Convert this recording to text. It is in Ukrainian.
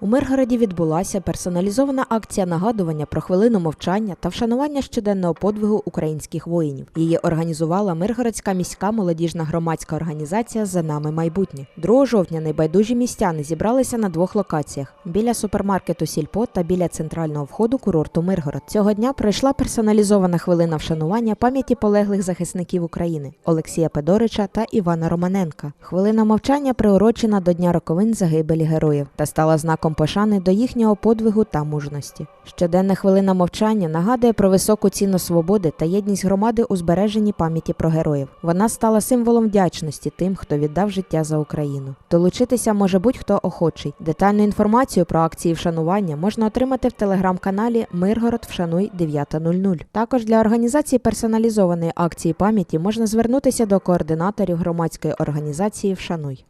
У Миргороді відбулася персоналізована акція нагадування про хвилину мовчання та вшанування щоденного подвигу українських воїнів. Її організувала Миргородська міська молодіжна громадська організація За нами майбутнє. 2 жовтня найбайдужі містяни зібралися на двох локаціях: біля супермаркету Сільпо та біля центрального входу курорту Миргород. Цього дня пройшла персоналізована хвилина вшанування пам'яті полеглих захисників України Олексія Педорича та Івана Романенка. Хвилина мовчання приурочена до Дня роковин загибелі героїв та стала знаком пошани до їхнього подвигу та мужності. Щоденна хвилина мовчання нагадує про високу ціну свободи та єдність громади у збереженні пам'яті про героїв. Вона стала символом вдячності тим, хто віддав життя за Україну. Долучитися може будь-хто охочий. Детальну інформацію про акції вшанування можна отримати в телеграм-каналі Миргород Вшануй 9.00. Також для організації персоналізованої акції пам'яті можна звернутися до координаторів громадської організації Вшануй.